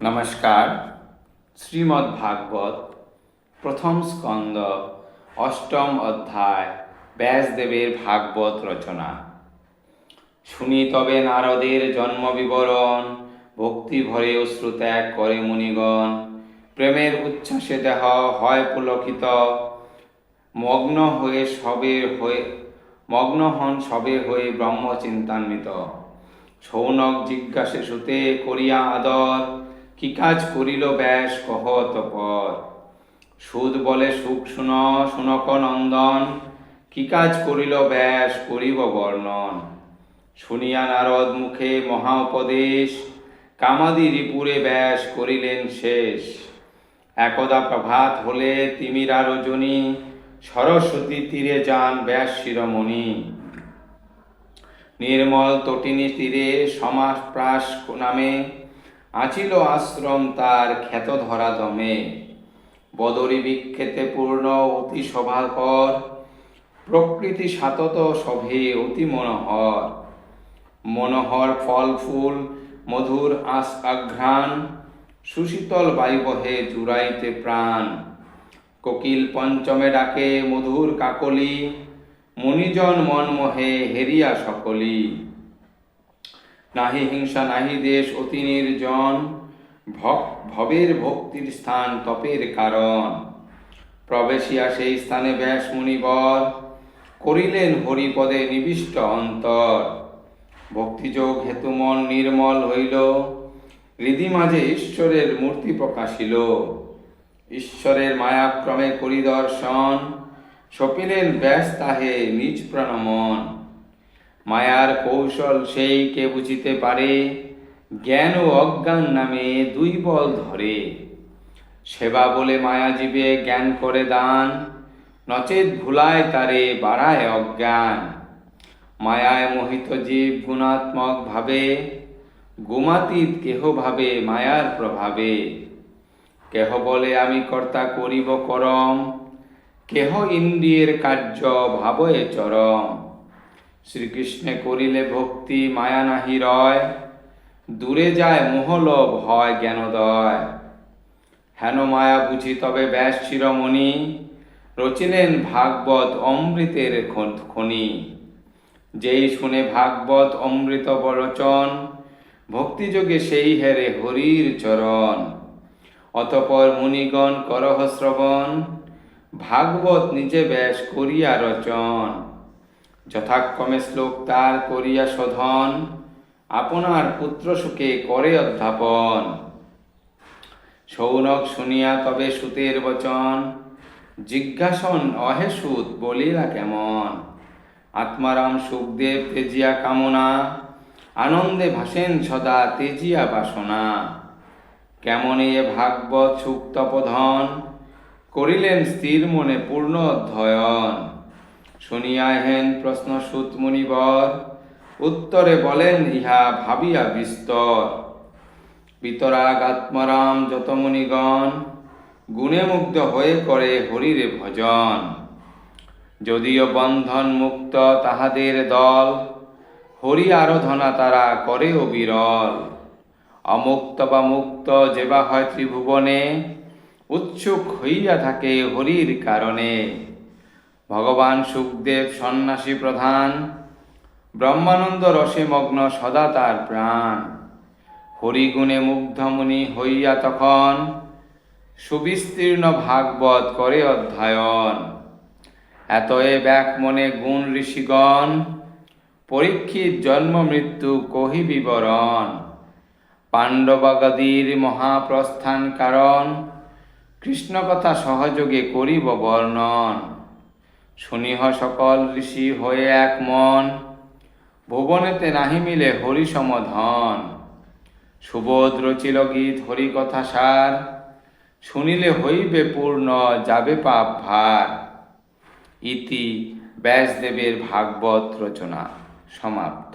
নমস্কার। শ্রীমদ্ ভাগবত প্রথম স্কন্দ, অষ্টম অধ্যায়, ব্যাসদেবের ভাগবত রচনা। শুনি তবে নারদের জন্ম বিবরণ ভক্তি ভরে অশ্রু ত্যাগ করে মুনিগণ। প্রেমের উচ্ছ্বাসে দেহ হয় পুলকিত। মগ্ন হয়ে সবে হয়ে, মগ্ন হন সবে হয়ে ব্রহ্ম চিন্তান্বিত সৌনক জিজ্ঞাসে সুতে করিয়া আদর কি কাজ করিল ব্যাস, কহ তপর। সুদ বলে সুখ শুন শুনক নন্দন। কি কাজ করিল ব্যাস, করিব বর্ণন। শুনিয়া নারদ মুখে মহা উপদেশ, কামাদি রিপুরে ব্যাস করিলেন শেষ। একদা প্রভাত হলে তিমিরা রজনী, সরস্বতী তীরে যান ব্যাস শিরোমণি। নির্মল তটিনী তীরে সমাস প্রাস নামে আছিল আশ্রম তার খ্যাত ধরা দমে বদরি বিক্ষেতে পূর্ণ অতি শোভাকর প্রকৃতি সাতত সভে অতি মনোহর। মনোহর ফল, ফুল, মধুর আস আঘ্রাণ, সুশীতল বায়ু বহে জুড়াইতে প্রাণ। কোকিল পঞ্চমে ডাকে মধুর কাকলি মণিজন মনমোহে হেরিয়া সকলি। নাহি হিংসা, নাহি দেশ, অতি নির্জন। ভবের ভক্তির স্থান, তপের কারণ। প্রবেশিয়া সেই স্থানে ব্যাস মুনিবর। করিলেন হরিপদে নিবিষ্ট অন্তর। ভক্তিযোগ হেতু মন নির্মল হইল। হৃদি মাঝে ঈশ্বরের মূর্তি প্রকাশিল। ঈশ্বরের মায়াক্রমে পরিদর্শন সপিলেন ব্যাস তাহে নিজ প্রাণমন। মায়ার কৌশল সেই কে বুঝিতে পারে? জ্ঞান ও অজ্ঞান নামে দুই বল ধরে। সেবা বলে মায়া জীবে জ্ঞান করে দান, নচেত ভুলায় তারে বাড়ায় অজ্ঞান। মায়ায় মোহিত জীব গুণাত্মক ভাবে, গুমাতীত কেহ ভাবে মায়ার প্রভাবে। কেহ বলে আমি কর্তা করিব করম, কেহ ইন্দ্রিয়ের কার্য ভাবয়ে চরম। শ্রীকৃষ্ণে করিলে ভক্তি মায়া নাহি রয়। দূরে যায় মোহলোভ হয় জ্ঞানোদয়। হেন মায়া বুঝি তবে ব্যাস শিরোমণি রচিলেন ভাগবত অমৃতের খনি। যেই শুনে ভাগবত অমৃত বরচন, ভক্তিযোগে সেই হেরে হরির চরণ। অতপর মুনিগণ করহ শ্রবণ, ভাগবত নিজে ব্যাস করিয়া রচন। যথাক্রমে শ্লোক তার করিয়া শোধন। আপনার পুত্র সুখে করে অধ্যাপন। সৌনক শুনিয়া তবে সুতের বচন। জিজ্ঞাসন, অহে সুত, বলিলা কেমন? আত্মারাম সুখদেব তেজিয়া কামনা। আনন্দে ভাসেন সদা তেজিয়া বাসনা। কেমন এ ভাগবত সুক্তপধন করিলেন স্থির মনে পূর্ণ অধ্যয়ন। শুনিয়া হেন প্রশ্ন সুত মুনিবর উত্তরে বলেন, ইহা ভাবিয়া বিস্তর। বিতরাগ আত্মারাম যত মুনিগণ গুণে মুগ্ধ হয়ে করে হরিরে ভজন। যদিও বন্ধন মুক্ত তাহাদের দল, হরি আরাধনা তারা করে বিরল। অমুক্ত বা মুক্ত যেবা হয় ত্রিভুবনে, উৎসুক হইয়া থাকে হরির কারণে। ভগবান সুখদেব সন্ন্যাসী প্রধান। ব্রহ্মানন্দ রসে মগ্ন সদা তার প্রাণ। হরিগুণে মুগ্ধমুনি হইয়া তখন সুবিস্তীর্ণ ভাগবত করে অধ্যয়ন। এতএ ব্যাক মনে গুণ ঋষিগণ, পরীক্ষিত জন্ম মৃত্যু কহি বিবরণ। পাণ্ডবাগাদির মহাপ্রস্থান কারণ কৃষ্ণ কথা সহযোগে করিব বর্ণন। শুনিহ সকল ঋষি হয়ে এক মন। ভুবনেতে নাহি মিলে হরি সমধন সুবোধ রচিল গীত হরি কথা সার। শুনিলে হইবে পূর্ণ, যাবে পাপ ভার। ইতি ব্যাসদেবের ভাগবত রচনা সমাপ্ত।